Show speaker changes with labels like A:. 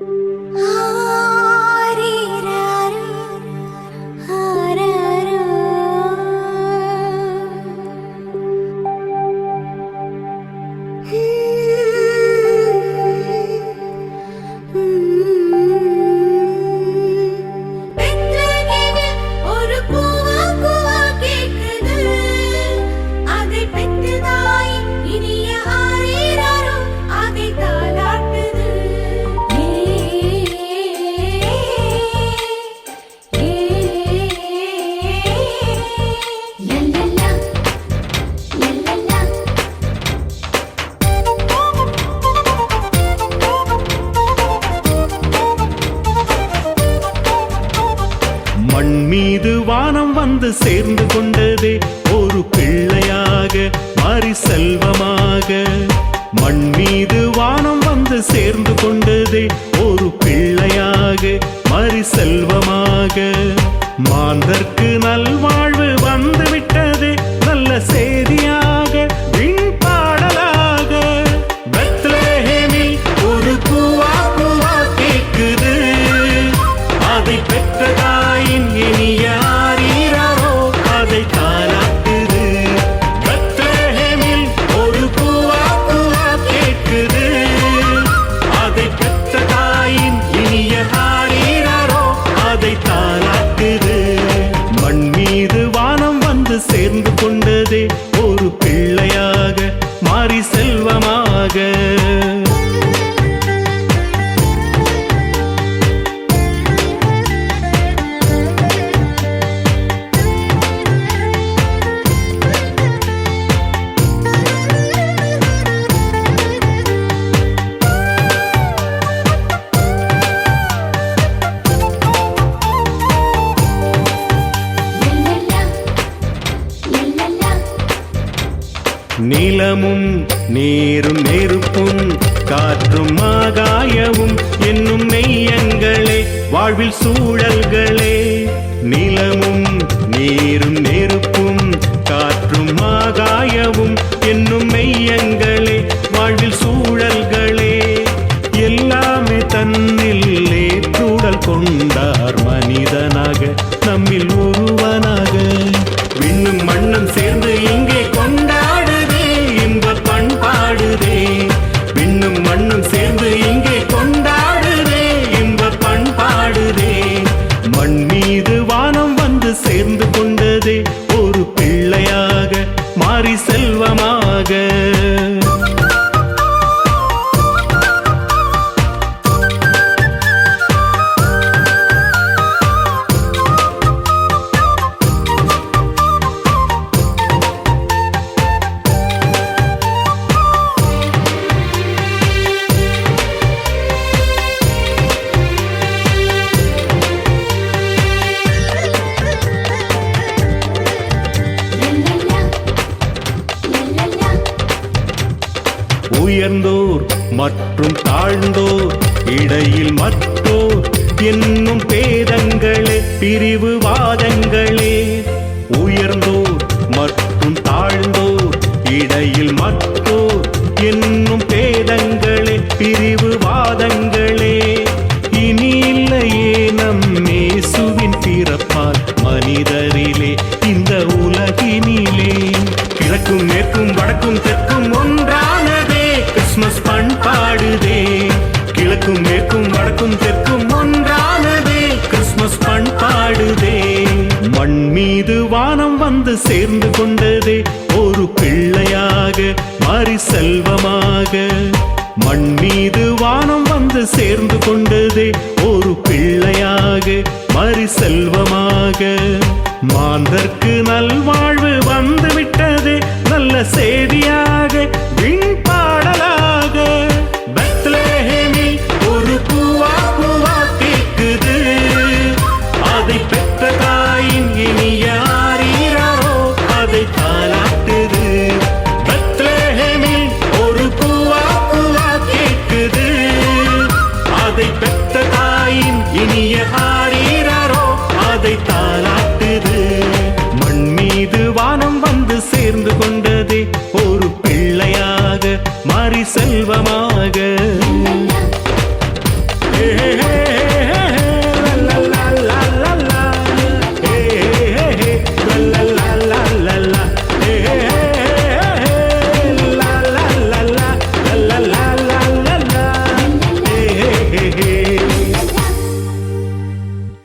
A: ஒரு
B: மண் மீது வானம் வந்து சேர்ந்து கொண்டதே ஒரு பிள்ளையாக மாறி செல்வமாக. மண் மீது வானம் வந்து சேர்ந்து கொண்டதே ஒரு பிள்ளையாக மாறி செல்வமாக. மாந்தர்க்கு நல்வாழ்வு வந்துவிட்டது நல்ல செய்தியாக ஒரு பிள்ளையாக மாறி செல்வமாக. நிலமும் நீரும் நெருப்பும் காற்றும் ஆகாயமும் என்னும் மெய்யங்களே வாழ்வில் சூழல்களே. மீது வானம் வந்து சேர்ந்து கொண்டதே. உயர்ந்தோர் மற்றும் தாழ்ந்தோர் இடையில் மற்றோர் என்னும் பேதங்களே பிரிவுவாதங்களே உயர்ந்தோர் கிழக்கும் மேற்கும் வடக்கும் தெற்கும் ஒன்றானதே. கிறிஸ்மஸ் பண்பாடுதே மண் மீது வானம் வந்து சேர்ந்து கொண்டதே. ஒரு பிள்ளையாக மாறி செல்வமாக. மண் மீது வானம் வந்து சேர்ந்து கொண்டதே. ஒரு பிள்ளையாக மாறி செல்வமாக. மாந்தர்க்கு நல்வாழ்வு வந்துவிட்டதே. நல்ல செய்தியாக விண்பா சேர்ந்து